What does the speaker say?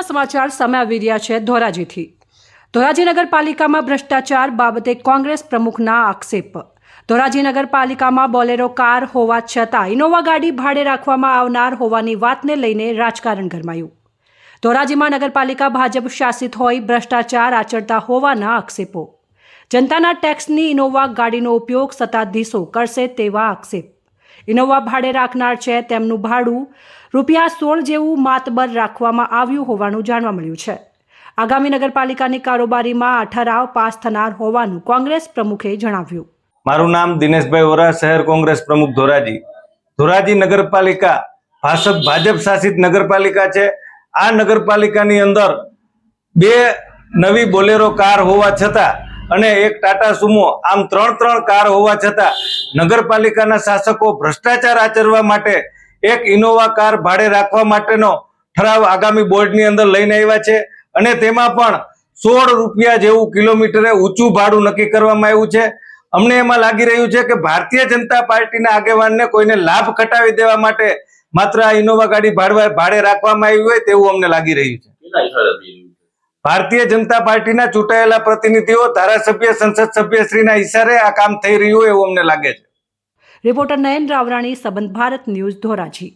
મહત્વના સમાચાર સામે આવી રહ્યા છે ધોરાજીથી. ધોરાજી નગરપાલિકામાં ભ્રષ્ટાચાર બાબતે કોંગ્રેસ પ્રમુખના આક્ષેપ. ધોરાજી નગરપાલિકામાં બોલેરો કાર હોવા છતાં ઇનોવા ગાડી ભાડે રાખવામાં આવનાર હોવાની વાતને લઈને રાજકારણ ગરમાયું. ધોરાજીમાં નગરપાલિકા ભાજપ શાસિત હોય ભ્રષ્ટાચાર આચરતા હોવાના આક્ષેપો. જનતાના ટેક્સની ઇનોવા ગાડીનો ઉપયોગ સત્તાધીશો કરશે તેવા આક્ષેપ. ઇનોવા ભાડે રાખનાર છે તેમનું ભાડું રૂપિયા સોળ જેવું માતબર રાખવામાં આવ્યું હોવાનું જાણવા મળ્યું છે. આગામી નગરપાલિકાની કારોબારીમાં ઠરાવ પાસ થનાર હોવાનું કોંગ્રેસ પ્રમુખે જણાવ્યું. મારું નામ દિનેશભાઈ વોરા, શહેર કોંગ્રેસ પ્રમુખ ધોરાજી. ધોરાજી નગરપાલિકા ભાષક ભાજપ શાસિત નગરપાલિકા છે. આ નગરપાલિકાની અંદર બે નવી બોલેરો કાર હોવા છતાં અને એક ટાટા સુમો, આમ ત્રણ ત્રણ કાર હોવા છતાં નગરપાલિકાના શાસકો ભ્રષ્ટાચાર આચરવા માટે એક ઇનોવા કાર ભાડે રાખવા માટેનો ઠરાવ આગામી બોર્ડની અંદર લઈને આવ્યા છે. અને તેમાં પણ સોળ રૂપિયા જેવું કિલોમીટરે ઊંચું ભાડું નક્કી કરવામાં આવ્યું છે. અમને એમાં લાગી રહ્યું છે કે ભારતીય જનતા પાર્ટીના આગેવાનને કોઈને લાભ કટાવી દેવા માટે માત્ર આ ઇનોવા ગાડી ભાડવા ભાડે રાખવામાં આવી હોય તેવું અમને લાગી રહ્યું છે કેટલા ઇશારા થઈ રહ્યું છે ભારતીય જનતા પાર્ટીના ચૂંટાયેલા પ્રતિનિધિઓ ધારાસભ્ય, સંસદ સભ્યશ્રીના ઈશારે આ કામ થઈ રહ્યું એવું અમને લાગે છે. રિપોર્ટર નયન રાવરાણી, સંબંધ ભારત ન્યૂઝ ધોરાજી.